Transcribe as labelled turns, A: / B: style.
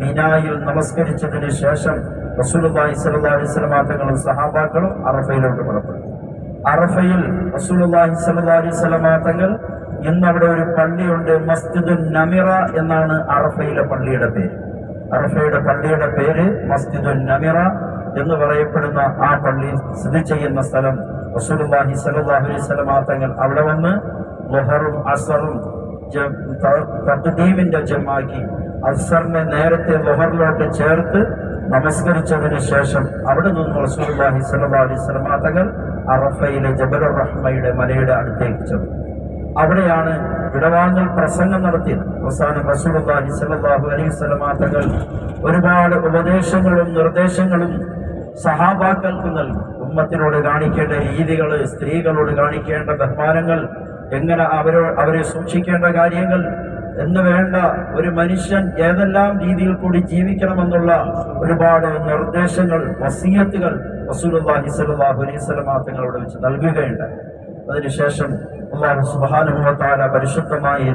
A: മിനായിൽ നമസ്കരിച്ചതിന് ശേഷം അലൈഹി വസല്ലമ തങ്ങളും സഹാബാക്കളും അറഫയിലോട്ട് പുറപ്പെട്ടു. അറഫയിൽ റസൂലുള്ളാഹി സ്വല്ലല്ലാഹു അലൈഹി ഇന്നവിടെ ഒരു പള്ളിയുണ്ട് മസ്ജിദുൻ നമിറ എന്നാണ് അറഫയിലെ പള്ളിയുടെ പേര്. അറഫയുടെ പള്ളിയുടെ പേര് മസ്ജിദുൻ നമിറ എന്ന് പറയപ്പെടുന്ന ആ പള്ളി സ്ഥിതി ചെയ്യുന്ന സ്ഥലം റസൂലുള്ളാഹി സ്വല്ലല്ലാഹു അലൈഹി വസല്ലം തങ്ങൾ അവിടെ വന്ന് ലുഹറും അസറും ജീമിന്റെ ജമാക്കി അസറിനെ നേരത്തെ ലൊഹറിലോട്ട് ചേർത്ത് നമസ്കരിച്ചതിന് ശേഷം അവിടെ നിന്ന് അലൈഹി വസല്ലം തങ്ങൾ അറഫയിലെ ജബലുർ റഹ്മയുടെ മലയുടെ അടുത്തേക്ക് ചെന്നു. അവിടെയാണ് വിടവാങ്ങൽ പ്രസംഗം നടത്തിയത്. അവസാനം റസൂലുള്ളാഹി സ്വല്ലല്ലാഹു അലൈഹി സലമാതകൾ ഒരുപാട് ഉപദേശങ്ങളും നിർദ്ദേശങ്ങളും സഹാബാക്കൾക്ക് നൽകി. ഉമ്മത്തിനോട് കാണിക്കേണ്ട രീതികൾ സ്ത്രീകളോട് കാണിക്കേണ്ട ബഹുമാനങ്ങൾ എങ്ങനെ അവരോ അവരെ സൂക്ഷിക്കേണ്ട കാര്യങ്ങൾ എന്ന് വേണ്ട ഒരു മനുഷ്യൻ ഏതെല്ലാം രീതിയിൽ കൂടി ജീവിക്കണമെന്നുള്ള ഒരുപാട് നിർദ്ദേശങ്ങൾ വസീയത്തുകൾ സ്വല്ലല്ലാഹു അലൈഹി വസല്ലമ തങ്ങളോട് വെച്ച് നൽകുകയുണ്ട് അതിനുശേഷം അള്ളാഹു തആല പരിശുദ്ധമായി